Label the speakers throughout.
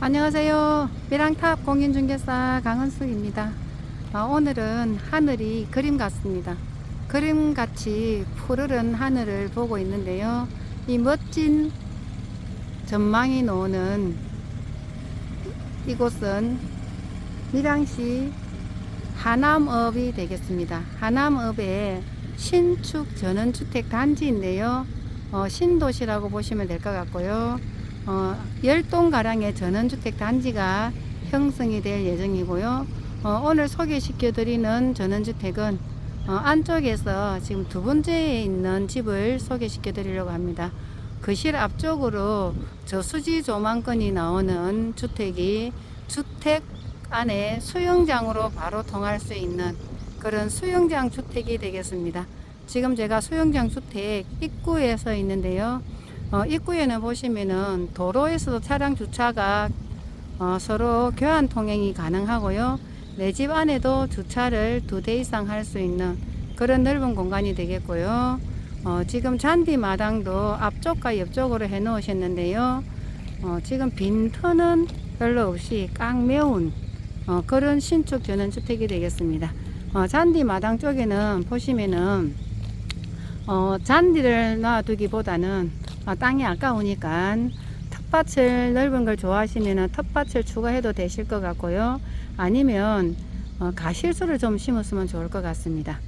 Speaker 1: 안녕하세요. 미랑탑 공인중개사 강은숙입니다. 아, 오늘은 하늘이 그림 같습니다. 그림같이 푸르른 하늘을 보고 있는데요. 이 멋진 전망이 노는 이곳은 밀양시 하남읍이 되겠습니다. 하남읍의 신축 전원주택 단지인데요. 어, 신도시라고 보시면 될 것 같고요. 어, 10동가량의 전원주택 단지가 형성이 될 예정이고요. 어, 오늘 소개시켜 드리는 전원주택은 어, 안쪽에서 지금 두 번째에 있는 집을 소개시켜 드리려고 합니다. 거실 앞쪽으로 저수지 조망권이 나오는 주택이 주택 안에 수영장으로 바로 통할 수 있는 그런 수영장 주택이 되겠습니다. 지금 제가 수영장 주택 입구에 서 있는데요. 어, 입구에는 보시면은 도로에서도 차량 주차가 어, 서로 교환 통행이 가능하고요. 내 집 안에도 주차를 두 대 이상 할 수 있는 그런 넓은 공간이 되겠고요. 어, 지금 잔디 마당도 앞쪽과 옆쪽으로 해 놓으셨는데요. 어, 지금 빈터는 별로 없이 깡 매운 어, 그런 신축 전원주택이 되겠습니다. 어, 잔디 마당 쪽에는 보시면은 어, 잔디를 놔두기보다는 어, 땅이 아까우니까 텃밭을 넓은 걸 좋아하시면 텃밭을 추가해도 되실 것 같고요. 아니면 어, 가실수를 좀 심었으면 좋을 것 같습니다.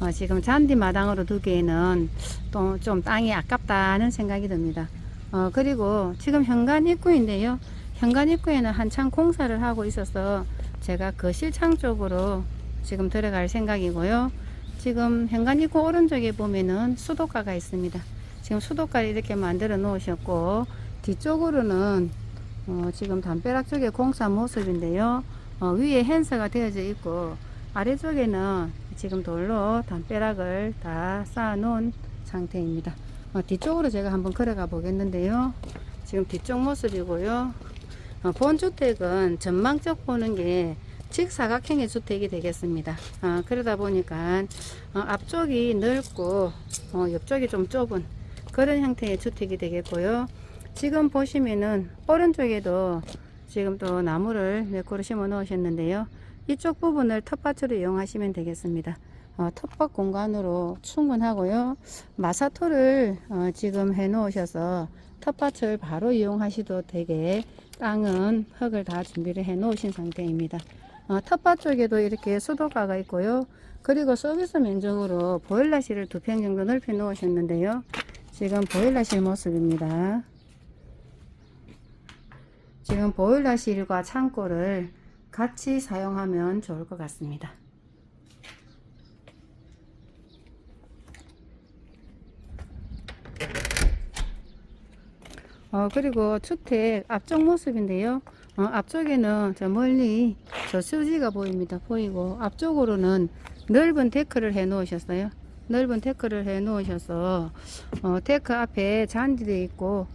Speaker 1: 어, 지금 잔디 마당으로 두기에는 또 좀 땅이 아깝다는 생각이 듭니다. 어, 그리고 지금 현관 입구인데요. 현관 입구에는 한창 공사를 하고 있어서 제가 거실창 쪽으로 지금 들어갈 생각이고요. 지금 현관 입구 오른쪽에 보면은 수도가가 있습니다. 지금 수도가를 이렇게 만들어 놓으셨고 뒤쪽으로는 어, 지금 담벼락 쪽에 공사 모습인데요. 어, 위에 핸스가 되어져 있고 아래쪽에는 지금 돌로 담벼락을 다 쌓아 놓은 상태입니다. 어, 뒤쪽으로 제가 한번 걸어가 보겠는데요. 지금 뒤쪽 모습이고요. 어, 본주택은 전망적 보는 게 직사각형의 주택이 되겠습니다. 어, 그러다 보니까 어, 앞쪽이 넓고 어, 옆쪽이 좀 좁은 그런 형태의 주택이 되겠고요. 지금 보시면은 오른쪽에도 지금 또 나무를 몇 그루 심어 놓으셨는데요. 이쪽 부분을 텃밭으로 이용하시면 되겠습니다. 어, 텃밭 공간으로 충분하고요. 마사토를 어, 지금 해 놓으셔서 텃밭을 바로 이용하셔도 되게 땅은 흙을 다 준비를 해 놓으신 상태입니다. 어, 텃밭 쪽에도 이렇게 수도가가 있고요. 그리고 서비스 면적으로 보일러실을 두 평 정도 넓혀 놓으셨는데요. 지금 보일러실 모습입니다. 지금 보일러실과 창고를 같이 사용하면 좋을 것 같습니다. 어, 그리고 주택 앞쪽 모습인데요. 어, 앞쪽에는 저 멀리 저 수지가 보입니다. 보이고 앞쪽으로는 넓은 데크를 해 놓으셨어요. 넓은 데크를 해 놓으셔서 어, 데크 앞에 잔디도 있고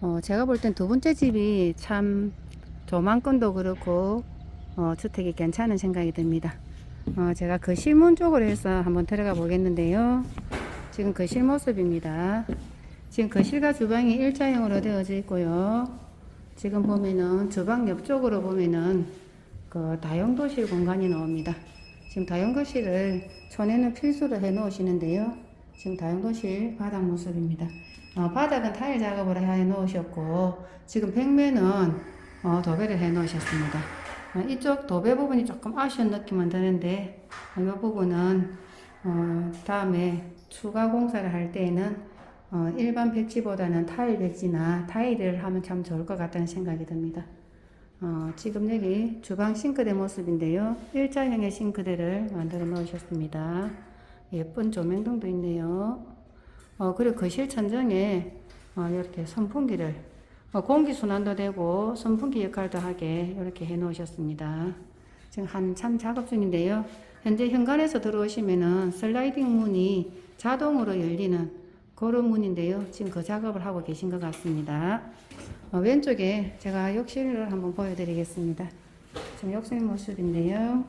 Speaker 1: 어, 제가 볼 땐 두 번째 집이 참 조망권도 그렇고 어, 주택이 괜찮은 생각이 듭니다. 어, 제가 그 실문 쪽으로 해서 한번 들어가 보겠는데요. 지금 그실 모습입니다. 지금 거실과 주방이 일자형으로 되어져 있고요. 지금 보면은 주방 옆쪽으로 보면은 그 다용도실 공간이 나옵니다. 지금 다용도실을 전에는 필수로 해 놓으시는데요. 지금 다용도실 바닥 모습입니다. 어, 바닥은 타일 작업을 해 놓으셨고 지금 벽면은 어, 도배를 해 놓으셨습니다. 어, 이쪽 도배 부분이 조금 아쉬운 느낌은 드는데 이 부분은 어, 다음에 추가 공사를 할 때에는 어, 일반 백지보다는 타일 백지나 타일을 하면 참 좋을 것 같다는 생각이 듭니다. 어, 지금 여기 주방 싱크대 모습인데요. 일자형의 싱크대를 만들어 놓으셨습니다. 예쁜 조명등도 있네요. 어, 그리고 거실 천정에 어, 이렇게 선풍기를 어, 공기 순환도 되고 선풍기 역할도 하게 이렇게 해 놓으셨습니다. 지금 한참 작업 중인데요. 현재 현관에서 들어오시면은 슬라이딩 문이 자동으로 열리는 그런 문인데요. 지금 그 작업을 하고 계신 것 같습니다. 어, 왼쪽에 제가 욕실을 한번 보여드리겠습니다. 지금 욕실 모습인데요.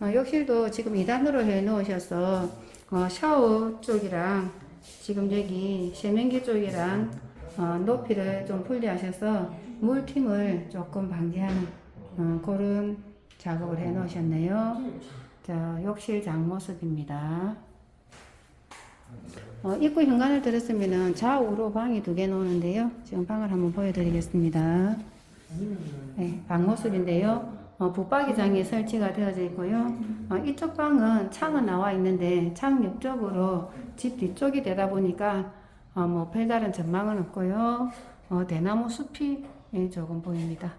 Speaker 1: 어, 욕실도 지금 2단으로 해 놓으셔서 어, 샤워 쪽이랑 지금 여기 세면기 쪽이랑 어, 높이를 좀 분리하셔서 물팀을 조금 방지하는 어, 그런 작업을 해 놓으셨네요. 자, 욕실 장 모습입니다. 어, 입구 현관을 들었으면 좌우로 방이 두개 놓는데요. 지금 방을 한번 보여드리겠습니다. 네, 방 모습인데요. 어, 붙박이장이 설치가 되어져 있고요. 어, 이쪽 방은 창은 나와 있는데 창 옆쪽으로 집 뒤쪽이 되다 보니까 어, 뭐 별다른 전망은 없고요. 어, 대나무 숲이 예, 조금 보입니다.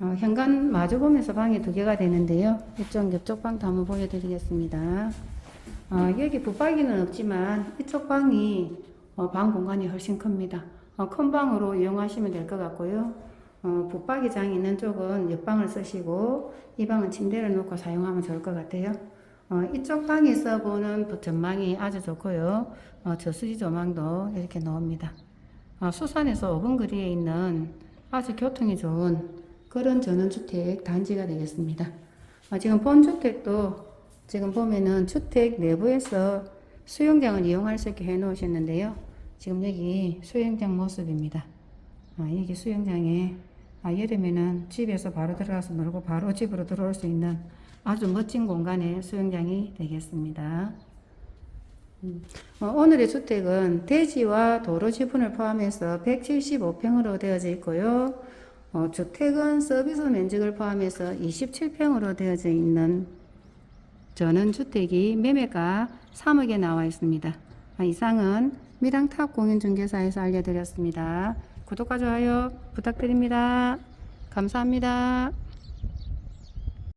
Speaker 1: 어, 현관 마주보면서 방이 두 개가 되는데요. 이쪽 옆쪽 방도 한번 보여드리겠습니다. 어, 여기 붙박이는 없지만 이쪽 방이 어, 방 공간이 훨씬 큽니다. 어, 큰 방으로 이용하시면 될 것 같고요. 어, 붙박이장 있는 쪽은 옆방을 쓰시고 이 방은 침대를 놓고 사용하면 좋을 것 같아요. 어, 이쪽 방에서 보는 전망이 아주 좋고요. 어, 저수지 조망도 이렇게 나옵니다. 어, 수산에서 5분 거리에 있는 아주 교통이 좋은 그런 전원주택 단지가 되겠습니다. 어, 지금 본주택도 지금 보면은 주택 내부에서 수영장을 이용할 수 있게 해 놓으셨는데요. 지금 여기 수영장 모습입니다. 아, 여기 수영장에 아, 여름에는 집에서 바로 들어가서 놀고 바로 집으로 들어올 수 있는 아주 멋진 공간의 수영장이 되겠습니다. 음, 어, 오늘의 주택은 대지와 도로 지분을 포함해서 175평으로 되어져 있고요. 어, 주택은 서비스 면적을 포함해서 27평으로 되어져 있는 전원주택이 매매가 3억에 나와 있습니다. 아, 이상은 미랑탑 공인중개사에서 알려드렸습니다. 구독과 좋아요 부탁드립니다. 감사합니다.